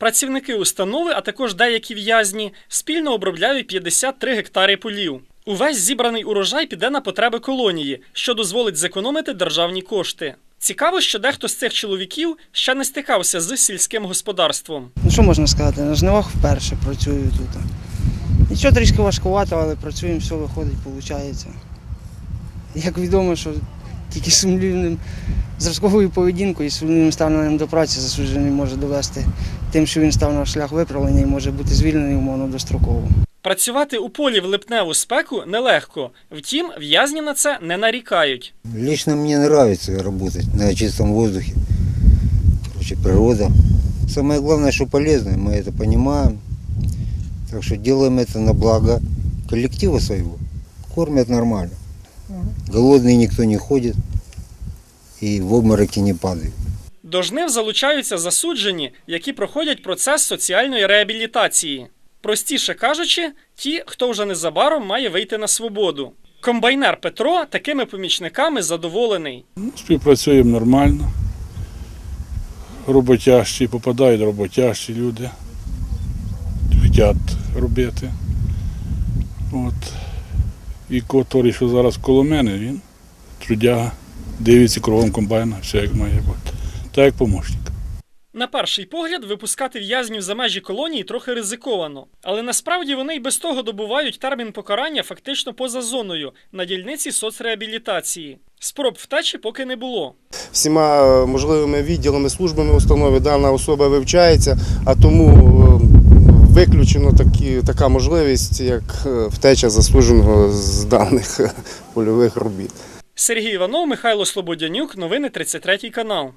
Працівники установи, а також деякі в'язні, спільно обробляють 53 гектари полів. Увесь зібраний урожай піде на потреби колонії, що дозволить зекономити державні кошти. Цікаво, що дехто з цих чоловіків ще не стикався з сільським господарством. Ну що можна сказати? На жнивах вперше працюю тут. Нічого трішки важкувато, але працюємо, все виходить, виходить. Як відомо, що тільки сумлінним зразковою поведінкою і сумлінним ставленням до праці засуджений може довести тим, що він став на шлях виправлення і може бути звільнений умовно достроково. Працювати у полі в липневу спеку нелегко, втім, в'язні на це не нарікають. Лично мне нравится работать на чистом воздухе. Короче, природа. Самое главное, что полезно, мы это понимаем. Так что делаем это на благо коллектива своего. Кормят нормально. Голодный никто не ходит и в обмороки не падает. До жнив залучаються засуджені, які проходять процес соціальної реабілітації. Простіше кажучи, ті, хто вже незабаром має вийти на свободу. Комбайнер Петро такими помічниками задоволений. Співпрацюємо нормально. Роботящі, попадають роботящі люди. Хочуть робити. От. І котрий, що зараз коло мене, він трудяга, дивиться кругом комбайна, все як має бути. Так як помощник. На перший погляд, випускати в'язнів за межі колонії трохи ризиковано, але насправді вони й без того добувають термін покарання фактично поза зоною на дільниці соцреабілітації. Спроб втечі поки не було. всіма е, можливими відділами, службами установи дана особа вивчається, а тому е, виключено такі, така можливість, як е, втеча заслуженого з даних польових робіт. Сергій Іванов, Михайло Слободянюк, новини 33 канал.